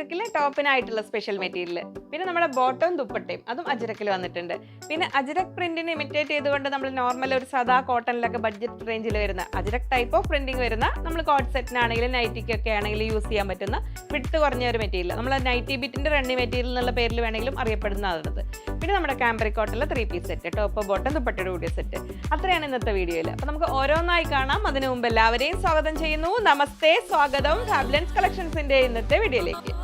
അജ്രക്കിലെ ടോപ്പിനായിട്ടുള്ള special material പിന്നെ നമ്മുടെ ബോട്ടവും ദുപ്പട്ടയും അതും അജ്രക്കിൽ വന്നിട്ടുണ്ട്. പിന്നെ അജ്രക് പ്രിന്റിനെ ഇമിറ്റേറ്റ് ചെയ്തുകൊണ്ട് നമ്മൾ നോർമൽ ഒരു സദാ കോട്ടണിലൊക്കെ ബഡ്ജറ്റ് റേഞ്ചിൽ വരുന്ന അജ്രക് ടൈപ്പ് ഓഫ് പ്രിന്റിംഗ് വരുന്ന നമ്മൾ കോട്ട് സെറ്റിനാണെങ്കിലും നൈറ്റിക്കൊക്കെ ആണെങ്കിലും യൂസ് ചെയ്യാൻ പറ്റുന്ന വിട്ട് കുറഞ്ഞ ഒരു മെറ്റീരിയൽ നമ്മൾ നൈറ്റി ബിറ്റിന്റെ റണ്ണി മെറ്റീരിയൽ എന്നുള്ള പേരിൽ വേണമെങ്കിലും അറിയപ്പെടുന്നതാണത്. പിന്നെ നമ്മുടെ കാമ്പറി കോട്ടിലെ three piece set top bottom ദുപ്പട്ടയുടെ കൂടിയ സെറ്റ് അത്രയാണ് ഇന്നത്തെ വീഡിയോയിൽ അപ്പോൾ നമുക്ക് ഓരോന്നായി കാണാം. അതിനു മുമ്പ് എല്ലാവരെയും സ്വാഗതം ചെയ്യുന്നു. നമസ്തേ. സ്വാഗതം. ഫാബ്ലൻസ് കളക്ഷൻസിന്റെ ഇന്നത്തെ വീഡിയോയിലേക്ക്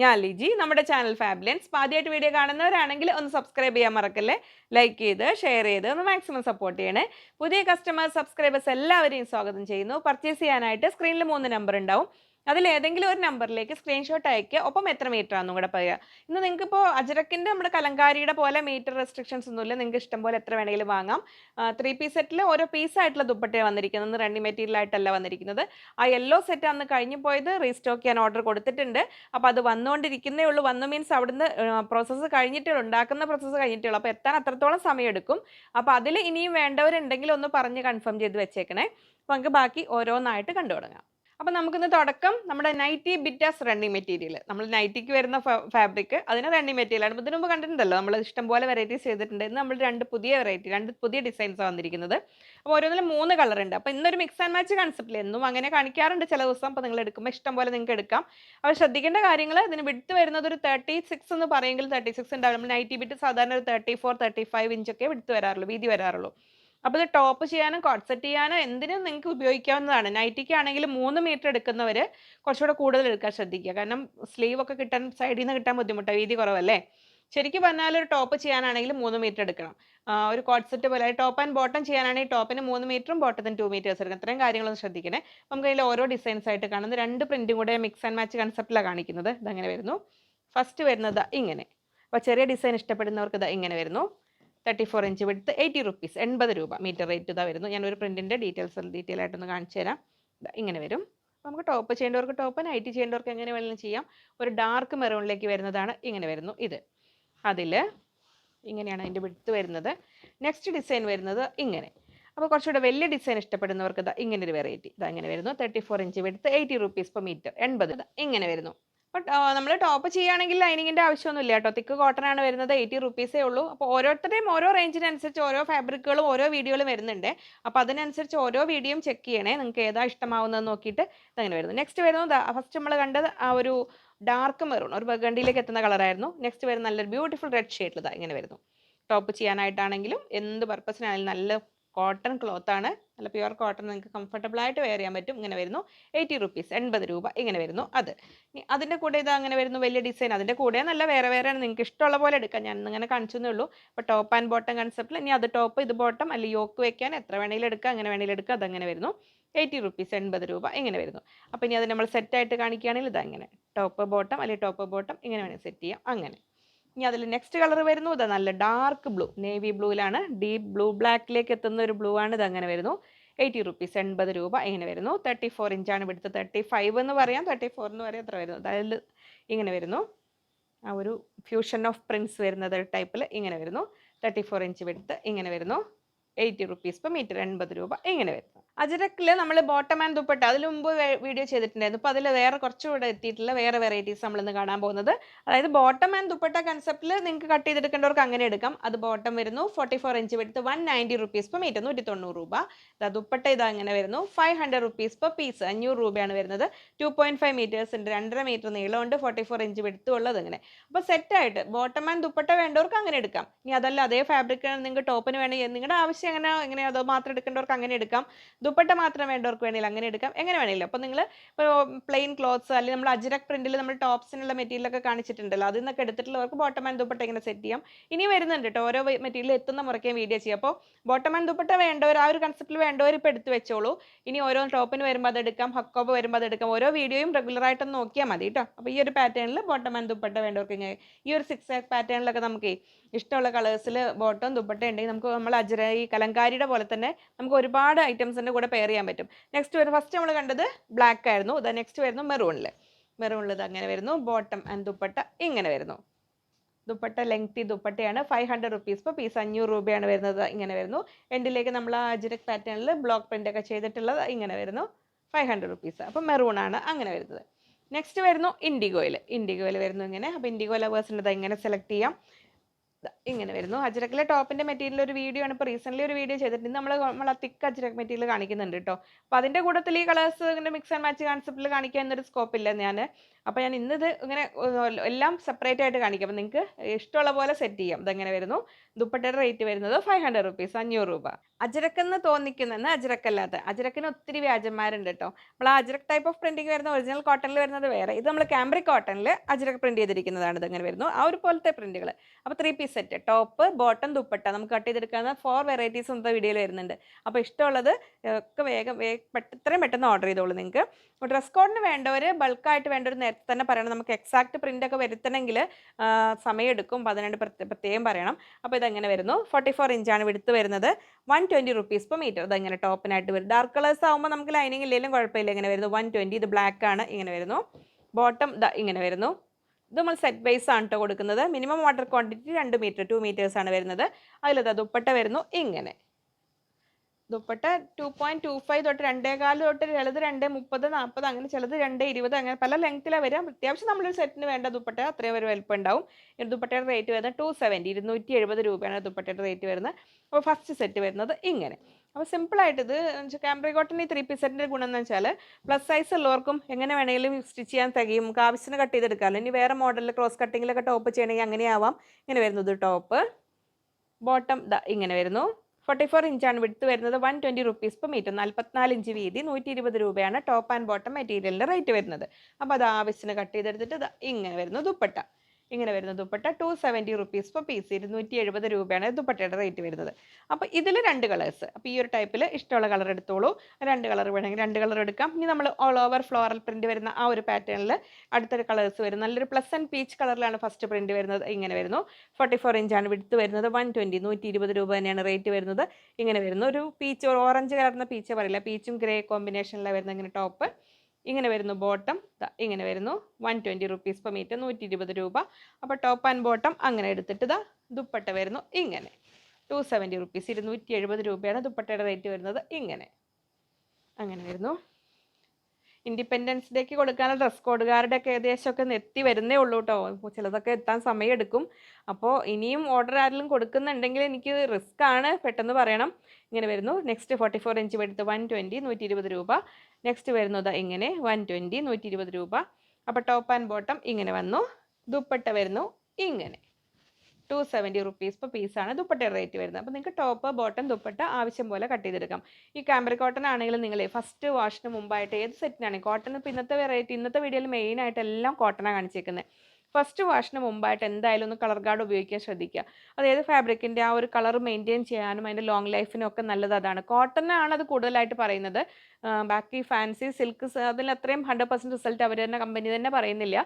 ഞാൻ ലിജി നമ്മുടെ ചാനൽ ഫാബ്ലൻസ്. ആദ്യമായിട്ട് വീഡിയോ കാണുന്നവരാണെങ്കിൽ ഒന്ന് സബ്സ്ക്രൈബ് ചെയ്യാൻ മറക്കല്ലേ? ലൈക്ക് ചെയ്ത് ഷെയർ ചെയ്ത് ഒന്ന് മാക്സിമം സപ്പോർട്ട് ചെയ്യണേ. പുതിയ കസ്റ്റമേഴ്സ് സബ്സ്ക്രൈബേഴ്സ് എല്ലാവരെയും സ്വാഗതം ചെയ്യുന്നു. പർച്ചേസ് ചെയ്യാനായിട്ട് സ്ക്രീനിൽ മൂന്ന് നമ്പർ ഉണ്ടാവും. അതിൽ ഏതെങ്കിലും ഒരു നമ്പറിലേക്ക് സ്ക്രീൻഷോട്ട് അയക്കുക ഒപ്പം എത്ര മീറ്റർ ആണെന്നും കൂടെ പറയുക. ഇന്ന് നിങ്ങൾക്ക് ഇപ്പോൾ അജരക്കിന്റെ നമ്മുടെ കലങ്കാരിയുടെ പോലെ മീറ്റർ റെസ്ട്രിക്ഷൻസ് ഒന്നുമില്ല. നിങ്ങൾക്ക് ഇഷ്ടം പോലെ എത്ര വേണമെങ്കിലും വാങ്ങാം. ത്രീ പീസ് സെറ്റിൽ ഓരോ പീസായിട്ടുള്ള ദുപ്പട്ടയാണ് വന്നിരിക്കുന്നത്. റണ്ണി മെറ്റീരിയൽ ആയിട്ടല്ല വന്നിരിക്കുന്നത്. ആ യെല്ലോ സെറ്റ് അന്ന് കഴിഞ്ഞു പോയത്. റീസ്റ്റോക്ക് ചെയ്യാൻ ഓർഡർ കൊടുത്തിട്ടുണ്ട്. അപ്പോൾ അത് വന്നുകൊണ്ടിരിക്കുന്നേ ഉള്ളൂ. വന്ന് മീൻസ് അവിടുന്ന് പ്രോസസ്സ് കഴിഞ്ഞിട്ടേ ഉണ്ടാക്കുന്ന പ്രോസസ്സ് കഴിഞ്ഞിട്ടേ ഉള്ളൂ. അപ്പോൾ എത്താൻ അത്രത്തോളം സമയം എടുക്കും അപ്പോൾ അതിൽ ഇനിയും വേണ്ടവരുണ്ടെങ്കിൽ ഒന്ന് പറഞ്ഞ് കൺഫേം ചെയ്ത് വെച്ചേക്കണേ. അപ്പോൾ നമുക്ക് ബാക്കി ഓരോന്നായിട്ട് കണ്ടു തുടങ്ങാം അപ്പോൾ നമുക്കിന്ന് തുടക്കം നമ്മുടെ നൈറ്റി ബിറ്റാസ് റണ്ണിങ് മെറ്റീരിയൽ നമ്മൾ നൈറ്റിക്ക് വരുന്ന ഫാബ്രിക് അതിന് റണ്ണിങ് മെറ്റീരിയൽ ആണ്. മുമ്പ് കണ്ടിട്ടുണ്ടല്ലോ നമ്മൾ ഇഷ്ടംപോലെ വെറൈറ്റീസ് ചെയ്തിട്ടുണ്ട്. ഇന്ന് നമ്മൾ രണ്ട് പുതിയ വെറൈറ്റി രണ്ട് പുതിയ ഡിസൈൻസ് വന്നിരിക്കുന്നത്. അപ്പോൾ ഓരോന്നിലും മൂന്ന് കളർ ഉണ്ട്. അപ്പോൾ ഇന്നൊരു മിക്സ് ആൻഡ് മാച്ച് കൺസെപ്റ്റിൽ എന്നും അങ്ങനെ കാണിക്കാറുണ്ട് ചില ദിവസം. അപ്പോൾ നിങ്ങൾ എടുക്കുമ്പോൾ ഇഷ്ടംപോലെ നിങ്ങൾക്ക് എടുക്കാം. അപ്പോൾ ശ്രദ്ധിക്കേണ്ട കാര്യങ്ങൾ ഇതിന് വിട്ട് വരുന്നത് ഒരു തേർട്ടി സിക്സ് എന്ന് പറയുമെങ്കിൽ തേർട്ടി സിക്സ് ഉണ്ടാവും നമ്മൾ നൈറ്റി ബിറ്റ് സാധാരണ ഒരു തേർട്ടി ഫോർ തേർട്ടി ഫൈവ് ഇഞ്ചൊക്കെ വിട്ട് വരാറുള്ളൂ വീതി വരാറുള്ളൂ. അപ്പോൾ ഇത് ടോപ്പ് ചെയ്യാനും കോട്ട് സെറ്റ് ചെയ്യാനോ എന്തിനും നിങ്ങൾക്ക് ഉപയോഗിക്കാവുന്നതാണ്. നൈറ്റിക്ക് ആണെങ്കിൽ മൂന്ന് മീറ്റർ എടുക്കുന്നവർ കുറച്ചുകൂടെ കൂടുതൽ എടുക്കാൻ ശ്രദ്ധിക്കുക. കാരണം സ്ലീവ് ഒക്കെ കിട്ടാൻ സൈഡിൽ നിന്ന് കിട്ടാൻ ബുദ്ധിമുട്ടാണ് വീതി കുറവല്ലേ? ശരിക്കും പറഞ്ഞാൽ ഒരു ടോപ്പ് ചെയ്യാനാണെങ്കിൽ മൂന്ന് മീറ്റർ എടുക്കണം. ഒരു കോട്ട് സെറ്റ് പോലെ ടോപ്പ് ആൻഡ് ബോട്ടം ചെയ്യാനാണെങ്കിൽ ടോപ്പിന് മൂന്ന് മീറ്ററും ബോട്ടത്തിന് ടു മീറ്റേഴ്സ് എടുക്കണം. ഇത്രയും കാര്യങ്ങളൊന്ന് ശ്രദ്ധിക്കണേ. നമുക്ക് അതിൽ ഓരോ ഡിസൈൻസ് ആയിട്ട് കാണുന്നത് രണ്ട് പ്രിന്റും കൂടെ മിക്സ് ആൻഡ് മാച്ച് കൺസെപ്റ്റിലാണ് കാണിക്കുന്നത്. ഇതങ്ങനെ വരുന്നു. ഫസ്റ്റ് വരുന്നത് ഇങ്ങനെ. അപ്പോൾ ചെറിയ ഡിസൈൻ ഇഷ്ടപ്പെടുന്നവർക്ക് ഇത് ഇങ്ങനെ വരുന്നു. Thirty four inch width eighty rupees എൺപത് രൂപ മീറ്റർ റേറ്റ് ഇതാ വരുന്നു. ഞാനൊരു പ്രിന്റിന്റെ ഡീറ്റെയിൽസ് ഡീറ്റെയിൽ ആയിട്ടൊന്ന് കാണിച്ചു തരാം. ഇങ്ങനെ വരും. നമുക്ക് ടോപ്പ് ചെയ്യേണ്ടവർക്ക് ടോപ്പ് നൈറ്റ് ചെയ്യേണ്ടവർക്ക് എങ്ങനെ വേണമെങ്കിലും ചെയ്യാം. ഒരു ഡാർക്ക് മെറൂണിലേക്ക് വരുന്നതാണ് ഇങ്ങനെ വരുന്നു ഇത്. അതിൽ ഇങ്ങനെയാണ് അതിന്റെ വിടുത്ത് വരുന്നത്. നെക്സ്റ്റ് ഡിസൈൻ വരുന്നത് ഇങ്ങനെ. അപ്പോൾ കുറച്ചുകൂടെ വലിയ ഡിസൈൻ ഇഷ്ടപ്പെടുന്നവർക്ക് ഇതാ ഇങ്ങനെ ഒരു വെറൈറ്റി ഇതാ ഇങ്ങനെ വരുന്നു. Thirty four inch width eighty rupees per metre എൺപത് ഇങ്ങനെ വരുന്നു. നമ്മൾ ടോപ്പ് ചെയ്യുകയാണെങ്കിൽ ലൈനിങ്ങിന്റെ ആവശ്യമൊന്നുമില്ല കേട്ടോ. തിക്ക് കോട്ടൺ ആണ് വരുന്നത് എയ്റ്റി റുപ്പീസേ ഉള്ളൂ. അപ്പോൾ ഓരോരുത്തരുടെയും ഓരോ റേഞ്ചിനനുസരിച്ച് ഓരോ ഫാബ്രിക്കുകളും ഓരോ വീഡിയോകളും വരുന്നുണ്ട്. അപ്പോൾ അതിനനുസരിച്ച് ഓരോ വീഡിയോയും ചെക്ക് ചെയ്യണേ. നിങ്ങൾക്ക് ഏതാ ഇഷ്ടമാവുന്നത് നോക്കിയിട്ട് ഇതങ്ങനെ വരുന്നു. നെക്സ്റ്റ് വരുന്നത് ഫസ്റ്റ് നമ്മൾ കണ്ടത് ആ ഒരു ഡാർക്ക് മെറൂൺ ഒരു ബഗണ്ടിയിലേക്ക് എത്തുന്ന കളറായിരുന്നു നെക്സ്റ്റ് വരുന്ന നല്ലൊരു ബ്യൂട്ടിഫുൾ റെഡ് ഷെയ്ഡിൽ ഇതാ ഇങ്ങനെ വരുന്നു. ടോപ്പ് ചെയ്യാനായിട്ടാണെങ്കിലും എന്ത് പർപ്പസിനാണെങ്കിലും നല്ല കോട്ടൺ ക്ലോത്ത് ആണ്. നല്ല പ്യുവർ കോട്ടൺ നിങ്ങൾക്ക് കംഫർട്ടബിൾ ആയിട്ട് വെയർ ചെയ്യാൻ പറ്റും. ഇങ്ങനെ വരുന്നു. എയ്റ്റി റുപ്പീസ് എൺപത് രൂപ ഇങ്ങനെ വരുന്നു അത്. അതിന്റെ കൂടെ ഇത് അങ്ങനെ വരുന്നു വലിയ ഡിസൈൻ അതിന്റെ കൂടെ നല്ല വേറെ വേറെ ആണ് നിങ്ങൾക്ക് ഇഷ്ടമുള്ള പോലെ എടുക്കാം. ഞാൻ ഇങ്ങനെ കാണിച്ചെന്നേ ഉള്ളൂ. അപ്പോൾ ടോപ്പ് ആൻഡ് ബോട്ടം കൺസെപ്റ്റിൽ ഇനി അത് ടോപ്പ് ഇത് ബോട്ടം അല്ലെങ്കിൽ യോക്ക് വെക്കാൻ എത്ര വേണമെങ്കിലും എടുക്കാം അങ്ങനെ വേണമെങ്കിലും എടുക്കാം. അതങ്ങനെ വരുന്നു. എയ്റ്റി റുപ്പീസ് എൺപത് രൂപ ഇങ്ങനെ വരുന്നു. അപ്പോൾ ഇനി അത് നമ്മൾ സെറ്റായിട്ട് കാണിക്കുകയാണെങ്കിൽ ഇതങ്ങനെ ടോപ്പ് ബോട്ടം അല്ലെങ്കിൽ ടോപ്പ് ബോട്ടം ഇങ്ങനെ വേണമെങ്കിൽ സെറ്റ് ചെയ്യാം. അങ്ങനെ. ഇനി അതിൽ നെക്സ്റ്റ് കളർ വരുന്നു. ഇത് നല്ല ഡാർക്ക് ബ്ലൂ നേവി ബ്ലൂവിലാണ് ഡീപ്പ് ബ്ലൂ ബ്ലാക്കിലേക്ക് എത്തുന്ന ഒരു ബ്ലൂ ആണ്. ഇത് അങ്ങനെ വരുന്നു. എയ്റ്റി റുപ്പീസ് എൺപത് രൂപ ഇങ്ങനെ വരുന്നു. തേർട്ടി ഫോർ ഇഞ്ചാണ് ഇവിടുത്തെ തേർട്ടി ഫൈവ് എന്ന് പറയാം. തേർട്ടി ഫോർ എന്ന് പറയാം. എത്ര വരുന്നു. അതായത് ഇങ്ങനെ വരുന്നു. ആ ഒരു ഫ്യൂഷൻ ഓഫ് പ്രിൻസ് വരുന്നത് ടൈപ്പിൽ ഇങ്ങനെ വരുന്നു. തേർട്ടി ഫോർ ഇഞ്ച് വിടുത്ത് ഇങ്ങനെ വരുന്നു. എയ്റ്റി റുപ്പീസ് പെർ മീറ്റർ എൺപത് രൂപ ഇങ്ങനെ വരുന്നു. അജരക്കിൽ നമ്മൾ ബോട്ടം ആൻഡ് ദുപ്പട്ട അതിന് മുമ്പ് വീഡിയോ ചെയ്തിട്ടുണ്ടായിരുന്നു. അപ്പോൾ അതിൽ വേറെ കുറച്ചുകൂടെ എത്തിയിട്ടുള്ള വേറെ വെറൈറ്റീസ് നമ്മൾ ഇന്ന് കാണാൻ പോകുന്നത്. അതായത് ബോട്ടം ആൻഡ് ദുപ്പട്ട കൺസെപ്റ്റിൽ നിങ്ങൾക്ക് കട്ട് ചെയ്തെടുക്കേണ്ടവർക്ക് അങ്ങനെ എടുക്കാം. അത് ബോട്ടം വരുന്നു ഫോർട്ടി ഫോർ ഇഞ്ച് എടുത്ത് one ninety rupees per metre നൂറ്റി തൊണ്ണൂറ് രൂപ. ദാ ദുപ്പട്ട ഇതാ അങ്ങനെ വരുന്നു five hundred rupees per piece അഞ്ഞൂറ് രൂപയാണ് വരുന്നത്. ടു പോയിന്റ് ഫൈവ് മീറ്റേഴ്സ് ഉണ്ട് രണ്ടര മീറ്റർ നീളമുണ്ട് ഫോർട്ടി ഫോർ ഇഞ്ച് വെടുത്തും ഉള്ളത് ഇങ്ങനെ. അപ്പോൾ സെറ്റായിട്ട് ബോട്ടം ആൻഡ് ദുപ്പട്ട വേണ്ടവർക്ക് അങ്ങനെ എടുക്കാം. ഇനി അതല്ല അതേ ഫാബ്രിക് നിങ്ങൾക്ക് ടോപ്പിന് വേണമെങ്കിൽ നിങ്ങളുടെ ആവശ്യം എങ്ങനെ എങ്ങനെ അതോ മാത്രം എടുക്കേണ്ടവർക്ക് അങ്ങനെ എടുക്കാം. ദുപ്പട്ട മാത്രം വേണ്ടവർക്ക് വേണമെങ്കിൽ അങ്ങനെ എടുക്കാം. എങ്ങനെ വേണമെങ്കിലും അപ്പോൾ നിങ്ങൾ ഇപ്പോൾ പ്ലെയിൻ ക്ലോത്ത്സ് അല്ലെങ്കിൽ നമ്മൾ അജിരക് പ്രിന്റിൽ നമ്മൾ ടോപ്സിനുള്ള മെറ്റീരിയൽ ഒക്കെ കാണിച്ചിട്ടുണ്ടല്ലോ. അതിൽ നിന്നൊക്കെ എടുത്തിട്ടുള്ളവർക്ക് ബോട്ടം ആൻഡ് ദുപ്പട്ട ഇങ്ങനെ സെറ്റ് ചെയ്യാം. ഇനി വരുന്നുണ്ട് കേട്ടോ ഓരോ മെറ്റീരിയൽ എത്തുന്ന മുറയ്ക്കും വീഡിയോ ചെയ്യാം. അപ്പോൾ ബോട്ടം ആൻഡ് ദുപ്പട്ട വേണ്ടവർ ആ ഒരു കൺസെപ്റ്റിൽ വേണ്ടവർ ഇപ്പോൾ എടുത്ത് വെച്ചോളൂ. ഇനി ഓരോ ടോപ്പിന് വരുമ്പോൾ അത് എടുക്കാം. ഹക്കോപ്പ് വരുമ്പോൾ അത് എടുക്കാം. ഓരോ വീഡിയോയും റെഗുലർ ആയിട്ടൊന്ന് നോക്കിയാൽ മതി കേട്ടോ അപ്പോൾ ഈ ഒരു പാറ്റേണിൽ ബോട്ടം ആൻഡ് ദുപ്പട്ട വേണ്ടവർക്ക് ഇങ്ങനെ ഈ ഒരു സിക്സ് ആക്ക് പാറ്റേണിലൊക്കെ നമുക്ക് ഇഷ്ടമുള്ള കളേഴ്സിൽ ബോട്ടം ദുപ്പട്ട ഉണ്ടെങ്കിൽ നമുക്ക് നമ്മൾ അജര ഈ കലങ്കാരിയുടെ പോലെ തന്നെ നമുക്ക് ഒരുപാട് ഐറ്റംസിന്റെ കൂടെ പെയർ ചെയ്യാൻ പറ്റും. നെക്സ്റ്റ് വരും ഫസ്റ്റ് നമ്മൾ കണ്ടത് ബ്ലാക്ക് ആയിരുന്നു. ഇത് നെക്സ്റ്റ് വരുന്നു മെറൂണിൽ മെറൂണിൽ അങ്ങനെ വരുന്നു. ബോട്ടം ആൻഡ് ദുപ്പട്ട ഇങ്ങനെ വരുന്നു. ദുപ്പട്ട ലെങ്തി ദുപ്പട്ടയാണ് ഫൈവ് ഹൺഡ്രഡ് റുപ്പീസ് ഇപ്പോൾ പീസ് അഞ്ഞൂറ് രൂപയാണ് വരുന്നത്. ഇങ്ങനെ വരുന്നു. എൻഡിലേക്ക് നമ്മൾ ആ അജിരക് പാറ്റേണിൽ ബ്ലോക്ക് പ്രിന്റ് ഒക്കെ ചെയ്തിട്ടുള്ളത് ഇങ്ങനെ വരുന്നു. ഫൈവ് ഹൺഡ്രഡ് റുപ്പീസ് അപ്പോൾ മെറൂണാണ് അങ്ങനെ വരുന്നത്. നെക്സ്റ്റ് വരുന്നു ഇൻഡിഗോയിൽ ഇൻഡിഗോയിൽ വരുന്നു ഇങ്ങനെ. അപ്പോൾ ഇൻഡിഗോ ലവേഴ്സിന്റെ ഇങ്ങനെ സെലക്ട് ചെയ്യാം. ഇങ്ങനെ വരുന്നു. അജ്രക്കിലെ ടോപ്പിന്റെ മെറ്റീരിയൽ ഒരു വീഡിയോ ആണ്. ഇപ്പോൾ റീസെന്റ് ഒരു വീഡിയോ ചെയ്തിട്ടുണ്ട് നമ്മൾ നമ്മൾ ആ തിക്ക് അജ്രക് മെറ്റീരിയൽ കാണിക്കുന്നുണ്ട് കേട്ടോ അപ്പോൾ അതിന്റെ കൂട്ടത്തിൽ ഈ കളേഴ്സ് ഇങ്ങനെ മിക്സ് ആൻഡ് മാച്ച് കൺസെപ്റ്റിൽ കാണിക്കാൻ എന്നൊരു സ്കോപ്പ് ഇല്ല ഞാൻ അപ്പോൾ ഞാൻ ഇന്നിത് ഇങ്ങനെ എല്ലാം സെപ്പറേറ്റ് ആയിട്ട് കാണിക്കാം. അപ്പോൾ നിങ്ങൾക്ക് ഇഷ്ടമുള്ള പോലെ സെറ്റ് ചെയ്യാം. ഇതെങ്ങനെ വരുന്നു? ദുപ്പട്ടയുടെ റേറ്റ് വരുന്നത് ഫൈവ് ഹൺഡ്രഡ് റുപ്പീസ് അഞ്ഞൂറ് രൂപ. അജരക്കെന്ന് തോന്നിക്കുന്നതെന്ന് അജരക്കല്ലാത്ത അജരക്കിന് ഒത്തിരി വ്യാജന്മാരുണ്ട് കേട്ടോ. നമ്മൾ ആ അജരക് ടൈപ്പ് ഓഫ് പ്രിന്റിംഗ് വരുന്ന ഒറിജിനൽ കോട്ടണിൽ വരുന്നത് വേറെ. ഇത് നമ്മൾ ക്യാമ്പ്രിക് കോട്ടണിൽ അജരക് പ്രിന്റ് ചെയ്തിരിക്കുന്നതാണ് ഇതെങ്ങനെ വരുന്നു? ആ ഒരു പോലത്തെ പ്രിന്റുകൾ അപ്പോൾ three piece set top bottom dupatta. നമുക്ക് കട്ട് ചെയ്തെടുക്കാവുന്ന ഫോർ വെറൈറ്റീസ് ഇന്നത്തെ വീഡിയോയിൽ വരുന്നുണ്ട്. അപ്പോൾ ഇഷ്ടമുള്ളത് ഒക്കെ വേഗം വേഗം പെട്ടെന്ന് ഇത്രയും പെട്ടെന്ന് ഓർഡർ ചെയ്തോളൂ നിങ്ങൾക്ക് ഡ്രസ് കോഡിന് വേണ്ടവർ ബൾക്കായിട്ട് വേണ്ടവർ തന്നെ പറയണം. നമുക്ക് എക്സാക്ട് പ്രിന്റ് ഒക്കെ വരുത്തണമെങ്കിൽ സമയം എടുക്കും അപ്പോൾ അതിനായിട്ട് പ്രത്യേകം പറയണം. അപ്പോൾ ഇതെങ്ങനെ വരുന്നു? ഫോർട്ടി ഫോർ ഇഞ്ചാണ് വിടുത്ത് വരുന്നത്. One twenty rupees per metre ഇതെങ്ങനെ ടോപ്പിനായിട്ട് വരും? ഡാർക്ക് കളേഴ്സ് ആകുമ്പോൾ നമുക്ക് ലൈനിങ് ഇല്ലെങ്കിലും കുഴപ്പമില്ല. ഇങ്ങനെ വരുന്നു. വൺ ട്വന്റി ഇത് ബ്ലാക്ക് ആണ്. ഇങ്ങനെ വരുന്നു. ബോട്ടം ഇങ്ങനെ വരുന്നു. ഇത് നമ്മൾ സെറ്റ് വൈസ് ആണ് കേട്ടോ കൊടുക്കുന്നത്. മിനിമം വാട്ടർ ക്വാണ്ടിറ്റി രണ്ട് മീറ്റർ ടു മീറ്റേഴ്സ് ആണ് വരുന്നത്. അതിലത് ദുപ്പട്ട വരുന്നു. ഇങ്ങനെ. Dupatta two point two five തൊട്ട് രണ്ടേകാൽ തൊട്ട് ചിലത് രണ്ട് മുപ്പത് നാൽപ്പത് അങ്ങനെ ചിലത് രണ്ട് ഇരുപത് അങ്ങനെ പല ലെങ്ത്തിലാണ് വരിക. അത്യാവശ്യം നമ്മളൊരു സെറ്റിന് വേണ്ട ദുപ്പട്ട അത്രയും ഒരു വലുപ്പം ഉണ്ടാവും ഈ ദുപ്പട്ടയുടെ റേറ്റ് വരുന്നത് ടു സെവന്റി ഇരുന്നൂറ്റി എഴുപത് രൂപയാണ് ദുപ്പട്ടയുടെ റേറ്റ് വരുന്നത്. അപ്പോൾ ഫസ്റ്റ് സെറ്റ് വരുന്നത് ഇങ്ങനെ. അപ്പോൾ സിമ്പിളായിട്ട് ഇത് ക്യാമ്പ്രി കോട്ടൺ ഈ ത്രീ പീസ് സെറ്റിന്റെ ഗുണം എന്ന് വെച്ചാൽ പ്ലസ് സൈസ് ഉള്ളവർക്കും എങ്ങനെ വേണമെങ്കിലും സ്റ്റിച്ച് ചെയ്യാൻ തികയും. നമുക്ക് ആവശ്യത്തിന് കട്ട് ചെയ്തെടുക്കാമല്ലോ ഇനി വേറെ മോഡലിൽ ക്രോസ് കട്ടിങ്ങിലൊക്കെ ടോപ്പ് ചെയ്യണമെങ്കിൽ അങ്ങനെയാവാം. ഇങ്ങനെ വരുന്നത് ടോപ്പ് ബോട്ടം ഇങ്ങനെ വരുന്നു. ഫോർട്ടി ഫോർ ഇഞ്ചാണ് വിടുത്ത് വരുന്നത് one twenty rupees per metre നാൽപ്പത്തിനാല് ഇഞ്ച് വീതി നൂറ്റി ഇരുപത് രൂപയാണ് ടോപ്പ് ആൻഡ് ബോട്ടം മെറ്റീരിയലിന്റെ റേറ്റ് വരുന്നത്. അപ്പോൾ അത് ആവശ്യത്തിന് കട്ട് ചെയ്തെടുത്തിട്ട് ഇങ്ങനെ വരുന്നു ദുപ്പട്ട. ഇങ്ങനെ വരുന്ന dupatta two seventy rupees per piece ഇരുന്നൂറ്റി എഴുപത് രൂപയാണ് ദുപ്പട്ടയുടെ റേറ്റ് വരുന്നത്. അപ്പോൾ ഇതിൽ രണ്ട് കളേഴ്സ് അപ്പോൾ ഈ ഒരു ടൈപ്പിൽ ഇഷ്ടമുള്ള കളർ എടുത്തോളൂ. രണ്ട് കളർ വേണമെങ്കിൽ രണ്ട് കളർ എടുക്കാം. ഇനി നമ്മൾ ഓൾ ഓവർ ഫ്ലോറൽ പ്രിന്റ് വരുന്ന ആ ഒരു പാറ്റേണിൽ അടുത്തൊരു കളേഴ്സ് വരും. നല്ലൊരു പ്ലസ് ആൻഡ് പീച്ച് കളറിലാണ് ഫസ്റ്റ് പ്രിന്റ് വരുന്നത്. ഇങ്ങനെ വരുന്നു. ഫോർട്ടി ഫോർ ഇഞ്ചാണ് വിടുത്ത് വരുന്നത്. വൺ ട്വന്റി നൂറ്റി ഇരുപത് രൂപ തന്നെയാണ് റേറ്റ് വരുന്നത്. ഇങ്ങനെ വരുന്നു. ഒരു പീച്ച് ഓറഞ്ച് കളറിന്റെ പീച്ച് പറയില്ല? പീച്ചും ഗ്രേ കോമ്പിനേഷനിലാണ് വരുന്ന ഇങ്ങനെ ടോപ്പ് ഇങ്ങനെ വരുന്നു ബോട്ടം ഇങ്ങനെ വരുന്നു one twenty rupees per metre നൂറ്റി ഇരുപത് രൂപ. അപ്പോൾ ടോപ്പ് ആൻഡ് ബോട്ടം അങ്ങനെ എടുത്തിട്ട് ഇതാ ദുപ്പട്ട വരുന്നു ഇങ്ങനെ. ടു സെവന്റി റുപ്പീസ് ഇരുന്നൂറ്റി എഴുപത് രൂപയാണ് ദുപ്പട്ടയുടെ റേറ്റ് വരുന്നത് ഇങ്ങനെ. അങ്ങനെ വരുന്നു. ഇൻഡിപെൻഡൻസ് ഡേക്ക് കൊടുക്കാനുള്ള ഡ്രസ് കോഡുകാരുടെ ഒക്കെ ഏകദേശമൊക്കെ എത്തി വരുന്നേ ഉള്ളൂ കേട്ടോ ചിലതൊക്കെ എത്താൻ സമയമെടുക്കും അപ്പോൾ ഇനിയും ഓർഡർ ആരെങ്കിലും കൊടുക്കുന്നുണ്ടെങ്കിൽ എനിക്ക് റിസ്ക് ആണ്. പെട്ടെന്ന് പറയണം. ഇങ്ങനെ വരുന്നു. നെക്സ്റ്റ് ഫോർട്ടി ഫോർ ഇഞ്ച് എടുത്ത് വൺ ട്വന്റി നൂറ്റി ഇരുപത് രൂപ. നെക്സ്റ്റ് വരുന്നത് ഇങ്ങനെ വൺ ട്വന്റി നൂറ്റി ഇരുപത് രൂപ. അപ്പോൾ ടോപ്പ് ആൻഡ് ബോട്ടം ഇങ്ങനെ വന്നു. ദുപ്പട്ട വരുന്നു. ഇങ്ങനെ. ടു സെവന്റി റുപ്പീസ് പെർ പീസാണ് ദുപ്പട്ടയുടെ റേറ്റ് വരുന്നത്. അപ്പോൾ നിങ്ങൾക്ക് ടോപ്പ് ബോട്ടം ദുപ്പട്ട ആവശ്യം പോലെ കട്ട് ചെയ്തെടുക്കാം. ഈ കാമ്പറി കോട്ടൺ ആണെങ്കിൽ നിങ്ങൾ ഫസ്റ്റ് വാഷിന് മുമ്പായിട്ട് ഏത് സെറ്റിനാണ് കോട്ടൺ ഇപ്പോൾ ഇന്നത്തെ വെറൈറ്റി ഇന്നത്തെ വീഡിയോയിൽ മെയിനായിട്ട് എല്ലാം കോട്ടണാണ് കാണിച്ചേക്കുന്നത് ഫസ്റ്റ് വാഷിന് മുമ്പായിട്ട് എന്തായാലും ഒന്ന് കളർ ഗാർഡ് ഉപയോഗിക്കാൻ ശ്രദ്ധിക്കുക. അതായത് ഫാബ്രിക്കിന്റെ ആ ഒരു കളർ മെയിന്റെയിൻ ചെയ്യാനും അതിന്റെ ലോങ് ലൈഫിനും ഒക്കെ നല്ലത് അതാണ്. കോട്ടൺ ആണ് അത് കൂടുതലായിട്ട് പറയുന്നത്. ബാക്കി ഫാൻസി സിൽക്ക് അതിൽ അത്രയും ഹൺഡ്രഡ് പെർസെന്റ് റിസൾട്ട് അവർ തന്നെ കമ്പനി തന്നെ പറയുന്നില്ല.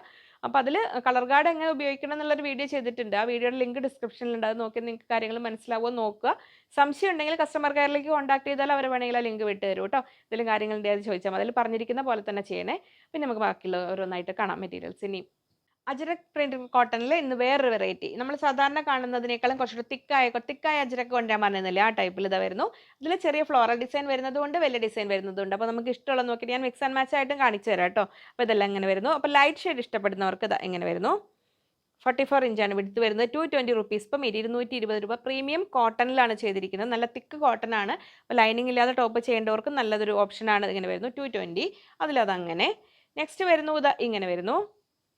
അപ്പോൾ അതിൽ കളർ കാർഡ് എങ്ങനെ ഉപയോഗിക്കണം എന്നുള്ളൊരു വീഡിയോ ചെയ്തിട്ടുണ്ട്. ആ വീഡിയോയുടെ ലിങ്ക് ഡിസ്ക്രിപ്ഷനിലുണ്ട്. അത് നോക്കി നിങ്ങൾക്ക് കാര്യങ്ങൾ മനസ്സിലാവുമോ നോക്കുക. സംശയം ഉണ്ടെങ്കിൽ കസ്റ്റമർ കെയറിലേക്ക് കോൺടാക്ട് ചെയ്താൽ അവർ വേണമെങ്കിൽ ആ ലിങ്ക് വിട്ട് തരും കേട്ടോ. ഇതിലും കാര്യങ്ങളുടെ അത് ചോദിച്ചാൽ മതി. അതിൽ പറഞ്ഞിരിക്കുന്ന പോലെ തന്നെ ചെയ്യണേ. പിന്നെ നമുക്ക് ബാക്കിയുള്ള ഓരോന്നായിട്ട് കാണാം മെറ്റീരിയൽസ് ഇനിയും. അജരക് പ്രിന്റ് കോട്ടണിൽ ഇന്ന് വേറൊരു വെറൈറ്റി നമ്മൾ സാധാരണ കാണുന്നതിനേക്കാളും കുറച്ചുകൂടി തിക്കായ തിക്കായ അജരക്ക് കൊണ്ടുവരാൻ പറഞ്ഞിരുന്നില്ല? ആ ടൈപ്പിൽ ഇതാ വരുന്നു. ഇതിൽ ചെറിയ ഫ്ലോറൽ ഡിസൈൻ വരുന്നതുകൊണ്ട് വലിയ ഡിസൈൻ വരുന്നതുണ്ട്. അപ്പോൾ നമുക്ക് ഇഷ്ടമുള്ള നോക്കിയിട്ട് ഞാൻ മിക്സ് ആൻഡ് മാച്ച് ആയിട്ടും കാണിച്ചു തരാം കേട്ടോ. അപ്പോൾ ഇതെല്ലാം ഇങ്ങനെ വരുന്നു. അപ്പോൾ ലൈറ്റ് ഷെയ്ഡ് ഇഷ്ടപ്പെടുന്നവർക്ക് ഇതാ ഇങ്ങനെ വരുന്നു. ഫോർട്ടി ഫോർ ഇഞ്ചാണ് വിടുത്ത് വരുന്നത്. ടു ട്വന്റി റുപ്പീസ് ഇപ്പം ഇരുന്നൂറ്റി ഇരുപത് രൂപ. പ്രീമിയം കോട്ടണിലാണ് ചെയ്തിരിക്കുന്നത്. നല്ല തിക്ക് കോട്ടൺ ആണ്. അപ്പോൾ ലൈനിങ് ഇല്ലാതെ ടോപ്പ് ചെയ്യേണ്ടവർക്ക് നല്ലൊരു ഓപ്ഷനാണ് ഇങ്ങനെ വരുന്നു. ടു ട്വന്റി അതിലത് അങ്ങനെ നെക്സ്റ്റ് വരുന്നു. ഇതാ ഇങ്ങനെ വരുന്നു.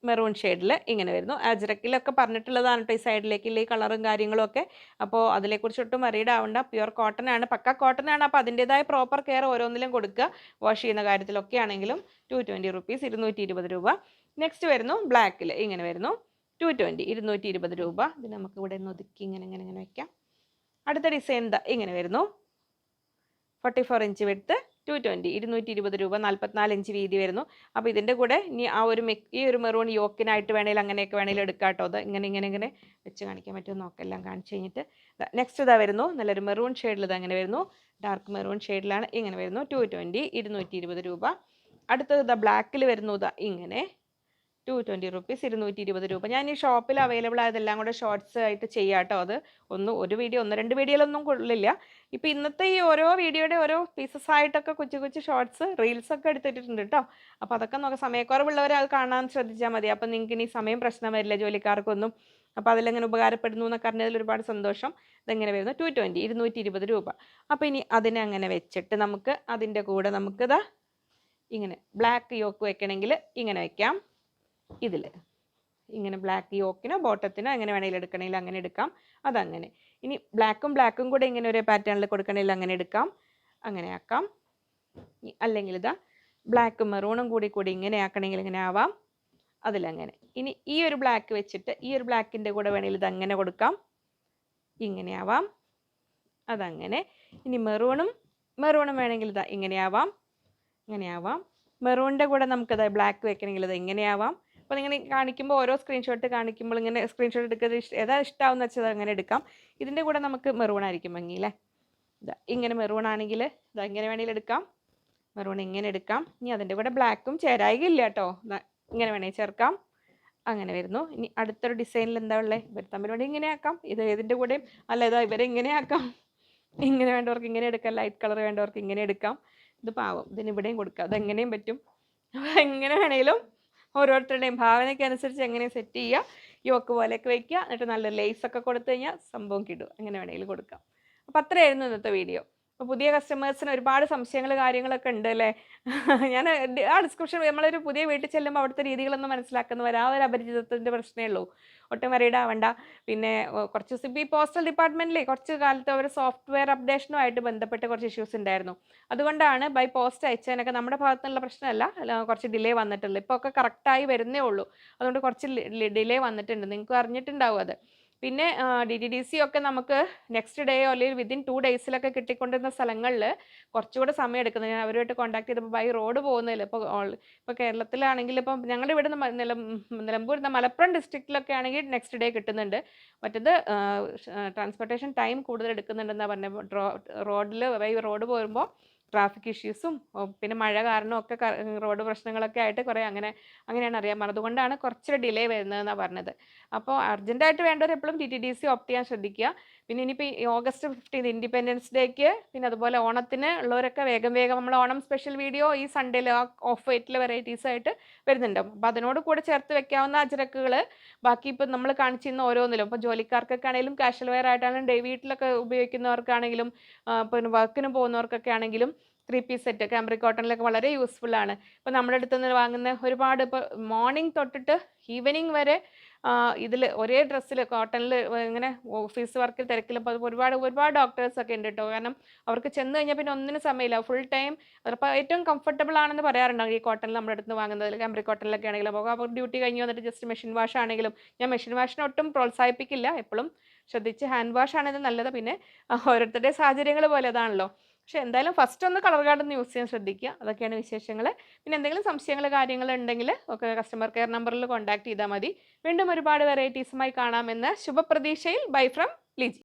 മെറൂൺ ഷെയ്ഡിൽ ഇങ്ങനെ വരുന്നു. അജ്രക്കിലൊക്കെ പറഞ്ഞിട്ടുള്ളതാണ് കേട്ടോ ഈ സൈഡിലേക്കുള്ള ഈ കളറും കാര്യങ്ങളും ഒക്കെ അപ്പോൾ അതിനെക്കുറിച്ച് ഒട്ടും ആവണ്ട. പ്യുവർ കോട്ടൺ ആണ്. പക്ക കോട്ടൺ ആണ്. അപ്പോൾ അതിന്റെതായ പ്രോപ്പർ കെയർ ഓരോന്നിലും കൊടുക്കുക. വാഷ് ചെയ്യുന്ന കാര്യത്തിലൊക്കെ ആണെങ്കിലും ടു ട്വന്റി റുപ്പീസ് ഇരുന്നൂറ്റി ഇരുപത് രൂപ. നെക്സ്റ്റ് വരുന്നു ബ്ലാക്കിൽ ഇങ്ങനെ വരുന്നു. ടു ട്വന്റി ഇരുന്നൂറ്റി ഇരുപത് രൂപ. ഇത് നമുക്ക് ഇവിടെ നിന്ന് ഒതുക്കി ഇങ്ങനെ ഇങ്ങനെ ഇങ്ങനെ വയ്ക്കാം അടുത്ത ഡിസൈൻ ഇങ്ങനെ വരുന്നു. ഫോർട്ടി ഫോർ ഇഞ്ച് വെടുത്ത് ടു ട്വന്റി ഇരുന്നൂറ്റി ഇരുപത് രൂപ നാൽപ്പത്തിനാല് ഇഞ്ച് വീതി വരുന്നു. അപ്പോൾ ഇതിന്റെ കൂടെ ഇനി ആ ഒരു ഈ ഒരു മെറൂൺ യോക്കിനായിട്ട് വേണേലും അങ്ങനെയൊക്കെ വേണേലും എടുക്കാം കേട്ടോ അത് ഇങ്ങനെ ഇങ്ങനെ ഇങ്ങനെ വെച്ച് കാണിക്കാൻ പറ്റുമോ നോക്കാം എല്ലാം കാണിച്ച് കഴിഞ്ഞിട്ട്. നെക്സ്റ്റ് ഇതാ വരുന്നു. നല്ലൊരു മെറൂൺ ഷെയ്ഡിൽ ഇത് അങ്ങനെ വരുന്നു. ഡാർക്ക് മെറൂൺ ഷെയ്ഡിലാണ് ഇങ്ങനെ വരുന്നു. ടു ട്വന്റി ഇരുന്നൂറ്റി ഇരുപത് രൂപ. അടുത്തത് ഇതാ ബ്ലാക്കിൽ വരുന്നു. ഇതാ ഇങ്ങനെ. ടു ട്വന്റി റുപ്പീസ് ഇരുന്നൂറ്റി ഇരുപത് രൂപ. ഞാൻ ഈ ഷോപ്പിൽ അവൈലബിൾ ആയതെല്ലാം കൂടെ ഷോർട്സ് ആയിട്ട് ചെയ്യാം കേട്ടോ അത്. ഒന്ന് ഒരു വീഡിയോ ഒന്ന് രണ്ട് വീഡിയോയിലൊന്നും കൊള്ളില്ല. ഇപ്പോൾ ഇന്നത്തെ ഈ ഓരോ വീഡിയോയുടെ ഓരോ പീസസ് ആയിട്ടൊക്കെ കൊച്ചു കൊച്ചു ഷോർട്സ് റീൽസ് ഒക്കെ എടുത്തിട്ടുണ്ട് കേട്ടോ അപ്പോൾ അതൊക്കെ നോക്കാം സമയക്കുറവുള്ളവർ അത് കാണാൻ ശ്രദ്ധിച്ചാൽ മതി. അപ്പോൾ നിങ്ങൾക്ക് ഇനി സമയം പ്രശ്നം വരില്ല ജോലിക്കാർക്കൊന്നും. അപ്പോൾ അതിലെങ്ങനെ ഉപകാരപ്പെടുന്നു എന്നൊക്കെ അറിഞ്ഞതിൽ ഒരുപാട് സന്തോഷം. ഇതെങ്ങനെ വരുന്നു? ടു ട്വന്റി ഇരുന്നൂറ്റി ഇരുപത് രൂപ. അപ്പോൾ ഇനി അതിനെ അങ്ങനെ വെച്ചിട്ട് നമുക്ക് അതിന്റെ കൂടെ നമുക്കിതാ ഇങ്ങനെ ബ്ലാക്ക് യോക്ക് വെക്കണമെങ്കിൽ ഇങ്ങനെ വെക്കാം. ഇതിൽ ഇങ്ങനെ ബ്ലാക്ക് യോക്കിനോ ബോട്ടത്തിനോ എങ്ങനെ വേണമെങ്കിലും എടുക്കണമെങ്കിൽ അങ്ങനെ എടുക്കാം. അതങ്ങനെ. ഇനി ബ്ലാക്കും ബ്ലാക്കും കൂടെ ഇങ്ങനെ ഒരു പാറ്റേണിൽ കൊടുക്കണമെങ്കിൽ അങ്ങനെ എടുക്കാം. അങ്ങനെ ആക്കാം. അല്ലെങ്കിൽ ഇതാ ബ്ലാക്കും മെറൂണും കൂടി കൂടി ഇങ്ങനെ ആക്കണമെങ്കിൽ ഇങ്ങനെ ആവാം. അതിലങ്ങനെ. ഇനി ഈ ഒരു ബ്ലാക്ക് വെച്ചിട്ട് ഈ ഒരു ബ്ലാക്കിന്റെ കൂടെ വേണമെങ്കിൽ ഇതങ്ങനെ കൊടുക്കാം. ഇങ്ങനെ ആവാം. അതങ്ങനെ. ഇനി മെറൂണും മെറൂണും വേണമെങ്കിൽ ഇതാ ഇങ്ങനെ ആവാം. ഇങ്ങനെ ആവാം. മെറൂണിന്റെ കൂടെ നമുക്കത് ബ്ലാക്ക് വെക്കണമെങ്കിൽ ഇത് ഇങ്ങനെ ആവാം. അപ്പോൾ നിങ്ങൾ കാണിക്കുമ്പോൾ ഓരോ സ്ക്രീൻഷോട്ട് കാണിക്കുമ്പോൾ ഇങ്ങനെ സ്ക്രീൻഷോട്ട് എടുക്കുന്നത് ഏതാ ഇഷ്ടമാവുന്ന വെച്ചാൽ അങ്ങനെ എടുക്കാം. ഇതിന്റെ കൂടെ നമുക്ക് മെറൂൺ ആയിരിക്കും ഭംഗി അല്ലേ ഇതാ ഇങ്ങനെ മെറൂൺ ആണെങ്കിൽ ഇതാ ഇങ്ങനെ വേണമെങ്കിൽ എടുക്കാം. മെറൂൺ ഇങ്ങനെ എടുക്കാം. ഇനി അതിന്റെ കൂടെ ബ്ലാക്കും ചേരായില്ല കേട്ടോ ഇങ്ങനെ വേണമെങ്കിൽ ചേർക്കാം. അങ്ങനെ വരുന്നു. ഇനി അടുത്തൊരു ഡിസൈനിൽ എന്താ ഉള്ളത് ഇവർ തമ്മിൽ വേണമെങ്കിൽ ഇങ്ങനെ ആക്കാം. ഇത് ഏതിന്റെ കൂടെയും അല്ല ഇതാ ഇവരെ ഇങ്ങനെ ആക്കാം. ഇങ്ങനെ വേണ്ടവർക്ക് ഇങ്ങനെ എടുക്കാം. ലൈറ്റ് കളർ വേണ്ടവർക്ക് ഇങ്ങനെ എടുക്കാം. ഇത് പാവം. ഇതിന് ഇവിടെയും കൊടുക്കാം. അതെങ്ങനെയും പറ്റും. എങ്ങനെ വേണേലും ഓരോരുത്തരുടെയും ഭാവനയ്ക്ക് അനുസരിച്ച് എങ്ങനെ സെറ്റ് ചെയ്യുക യോക്ക് പോലെയൊക്കെ വയ്ക്കുക എന്നിട്ട് നല്ല ലേസൊക്കെ കൊടുത്തു കഴിഞ്ഞാൽ സംഭവം കിടും അങ്ങനെ വേണമെങ്കിലും കൊടുക്കാം. അപ്പോൾ അത്രയായിരുന്നു ഇന്നത്തെ വീഡിയോ പുതിയ കസ്റ്റമേഴ്സിന് ഒരുപാട് സംശയങ്ങൾ കാര്യങ്ങളൊക്കെ ഉണ്ട് അല്ലേ? ഞാൻ ആ ഡിസ്ക്രിപ്ഷൻ നമ്മളൊരു പുതിയ വീട്ടിൽ ചെല്ലുമ്പോൾ അവിടുത്തെ രീതികളൊന്നും മനസ്സിലാക്കുന്നവർ ആ ഒരു അപരിചിതത്വത്തിന്റെ പ്രശ്നമേ ഉള്ളൂ. ഒട്ടും വരയിടാവണ്ട പിന്നെ കുറച്ച് ദിവസം ഇപ്പോൾ ഈ പോസ്റ്റൽ ഡിപ്പാർട്ട്മെന്റിലെ കുറച്ച് കാലത്ത് ഒരു സോഫ്റ്റ്വെയർ അപ്ഡേഷനുമായിട്ട് ബന്ധപ്പെട്ട് കുറച്ച് ഇഷ്യൂസ് ഉണ്ടായിരുന്നു. അതുകൊണ്ടാണ് ബൈ പോസ്റ്റ് അയച്ചതിനൊക്കെ നമ്മുടെ ഭാഗത്തു നിന്നുള്ള പ്രശ്നമല്ല കുറച്ച് ഡിലേ വന്നിട്ടുള്ളൂ. ഇപ്പോൾ ഒക്കെ കറക്റ്റായി വരുന്നേ ഉള്ളൂ. അതുകൊണ്ട് കുറച്ച് ഡിലേ വന്നിട്ടുണ്ട്. നിങ്ങൾക്ക് അറിഞ്ഞിട്ടുണ്ടാവും അത്. പിന്നെ ഡി ഡി ഡി സി ഒക്കെ നമുക്ക് നെക്സ്റ്റ് ഡേ അല്ലെങ്കിൽ വിതിൻ ടു ഡേയ്സിലൊക്കെ കിട്ടിക്കൊണ്ടിരുന്ന സ്ഥലങ്ങളിൽ കുറച്ചുകൂടെ സമയം എടുക്കുന്നത് ഞാൻ അവരുമായിട്ട് കോൺടാക്ട് ചെയ്തപ്പോൾ ബൈ റോഡ് പോകുന്നതിൽ ഇപ്പോൾ ഇപ്പോൾ കേരളത്തിലാണെങ്കിൽ ഇപ്പം ഞങ്ങളുടെ ഇവിടെ നിന്ന് നിലം നിലമ്പൂർ മലപ്പുറം ഡിസ്ട്രിക്റ്റിലൊക്കെ ആണെങ്കിൽ നെക്സ്റ്റ് ഡേ കിട്ടുന്നുണ്ട്. മറ്റത് ട്രാൻസ്പോർട്ടേഷൻ ടൈം കൂടുതൽ എടുക്കുന്നുണ്ടെന്നാണ് പറഞ്ഞത്. റോഡിൽ ബൈ റോഡ് പോകുമ്പോൾ ട്രാഫിക് ഇഷ്യൂസും പിന്നെ മഴ കാരണം ഒക്കെ റോഡ് പ്രശ്നങ്ങളൊക്കെ ആയിട്ട് കുറേ അങ്ങനെ അങ്ങനെയാണ് അറിയാൻ പറഞ്ഞത്. അതുകൊണ്ടാണ് കുറച്ചൊരു ഡിലേ വരുന്നതെന്നാണ് പറഞ്ഞത്. അപ്പോൾ അർജന്റായിട്ട് വേണ്ടവർ എപ്പോഴും T T D C opt ചെയ്യാൻ ശ്രദ്ധിക്കുക. പിന്നെ ഇനിയിപ്പോൾ ഈ ഓഗസ്റ്റ് ഫിഫ്റ്റീൻ ഇൻഡിപെൻഡൻസ് ഡേക്ക് പിന്നെ അതുപോലെ ഓണത്തിന് ഉള്ളവരൊക്കെ വേഗം വേഗം നമ്മൾ ഓണം സ്പെഷ്യൽ വീഡിയോ ഈ സൺഡേയിൽ ആ ഓഫ് വൈറ്റിലെ വെറൈറ്റീസ് ആയിട്ട് വരുന്നുണ്ട്. അപ്പോൾ അതിനോട് കൂടെ ചേർത്ത് വെക്കാവുന്ന അജരക്കുകൾ ബാക്കി ഇപ്പം നമ്മൾ കാണിച്ചിരുന്ന ഓരോന്നിലും. ഇപ്പോൾ ജോലിക്കാർക്കൊക്കെ ആണെങ്കിലും കാഷ്വൽ വെയർ ആയിട്ടാണെങ്കിലും ഡേ വീട്ടിലൊക്കെ ഉപയോഗിക്കുന്നവർക്കാണെങ്കിലും പിന്നെ വർക്കിന് പോകുന്നവർക്കൊക്കെ ആണെങ്കിലും ത്രീ പീസ് സെറ്റ് ക്യാമ്പറി കോട്ടണിലൊക്കെ വളരെ യൂസ്ഫുൾ ആണ്. ഇപ്പോൾ നമ്മുടെ അടുത്ത് നിന്ന് വാങ്ങുന്ന ഒരുപാട് ഇപ്പോൾ മോർണിംഗ് തൊട്ടിട്ട് ഈവനിങ് വരെ ഇതിൽ ഒരേ ഡ്രസ്സിൽ കോട്ടണിൽ ഇങ്ങനെ ഓഫീസ് വർക്കിൽ തിരക്കിലും അപ്പോൾ ഒരുപാട് ഒരുപാട് ഡോക്ടേഴ്സൊക്കെ ഉണ്ട് കേട്ടോ കാരണം അവർക്ക് ചെന്ന് കഴിഞ്ഞാൽ പിന്നെ ഒന്നിനും സമയമില്ല. ഫുൾ ടൈം അപ്പോൾ ഏറ്റവും കംഫർട്ടബിൾ ആണെന്ന് പറയാറുണ്ട് ഈ കോട്ടണിൽ നമ്മുടെ അടുത്ത് വാങ്ങുന്നതിൽ ക്യാമ്പ്രി കോട്ടണിലൊക്കെ ആണെങ്കിലും. അപ്പോൾ അവർ ഡ്യൂട്ടി കഴിഞ്ഞ് വന്നിട്ട് ജസ്റ്റ് മെഷീൻ വാഷ് ആണെങ്കിലും. ഞാൻ മെഷീൻ വാഷിനെ ഒട്ടും പ്രോത്സാഹിപ്പിക്കില്ല. എപ്പോഴും ശ്രദ്ധിച്ച് ഹാൻഡ് വാഷ് ആണ് ഇത് നല്ലത്. പിന്നെ ഓരോരുത്തരുടെ സാഹചര്യങ്ങൾ പോലെ അതാണല്ലോ പക്ഷെ എന്തായാലും ഫസ്റ്റ് ഒന്ന് കളർ കാർഡ് ഒന്ന് യൂസ് ചെയ്യാൻ ശ്രദ്ധിക്കുക. അതൊക്കെയാണ് വിശേഷങ്ങൾ പിന്നെ എന്തെങ്കിലും സംശയങ്ങൾ കാര്യങ്ങൾ ഉണ്ടെങ്കിൽ ഒക്കെ കസ്റ്റമർ കെയർ നമ്പറിൽ കോൺടാക്ട് ചെയ്താൽ മതി. വീണ്ടും ഒരുപാട് വെറൈറ്റീസുമായി കാണാമെന്ന് ശുഭപ്രതീക്ഷയിൽ. Bye from Liji